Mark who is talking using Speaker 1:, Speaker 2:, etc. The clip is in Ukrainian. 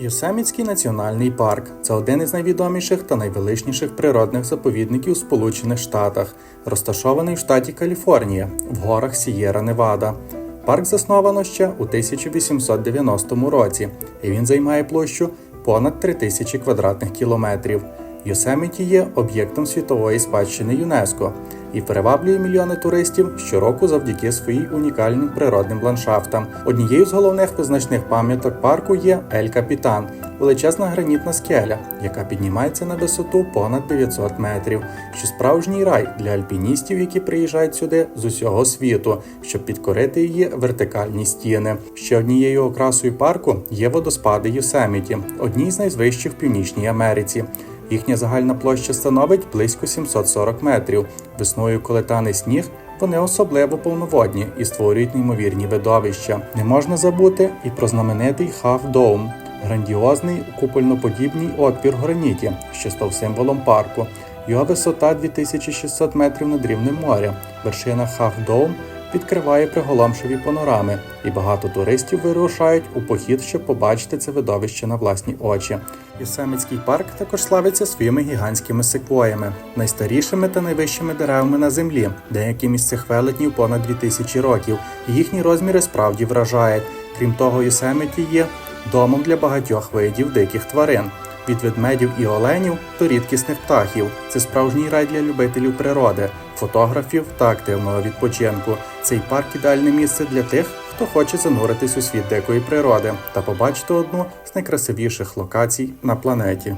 Speaker 1: Йосемітський національний парк це один із найвідоміших та найвеличніших природних заповідників у Сполучених Штатах, розташований в штаті Каліфорнія в горах Сієра Невада. Парк засновано ще у 1890 році, і він займає площу понад 3000 квадратних кілометрів. Йосеміті є об'єктом світової спадщини ЮНЕСКО і приваблює мільйони туристів щороку завдяки своїм унікальним природним ландшафтам. Однією з головних визначних пам'яток парку є Ель Капітан, величезна гранітна скеля, яка піднімається на висоту понад 900 метрів, що справжній рай для альпіністів, які приїжджають сюди з усього світу, щоб підкорити її вертикальні стіни. Ще однією окрасою парку є водоспади Йосеміті, одні з найвищих в Північній Америці. Їхня загальна площа становить близько 740 метрів. Весною, коли тане сніг, вони особливо повноводні і створюють неймовірні видовища. Не можна забути і про знаменитий Dome – грандіозний купольноподібний отвір в граніті, що став символом парку. Його висота 2600 метрів над рівнем моря. Вершина Dome відкриває приголомшові панорами, і багато туристів вирушають у похід, щоб побачити це видовище на власні очі. Йосемитський парк також славиться своїми гігантськими секвоями, найстарішими та найвищими деревами на землі. Деякі місця велетнів понад 2000 років. і Їхні розміри справді вражають. Крім того, Йосемиті є домом для багатьох видів диких тварин. Від ведмедів і оленів до рідкісних птахів. Це справжній рай для любителів природи, фотографів та активного відпочинку. Цей парк ідеальне місце для тих, хто хоче зануритись у світ дикої природи та побачити одну з найкрасивіших локацій на планеті.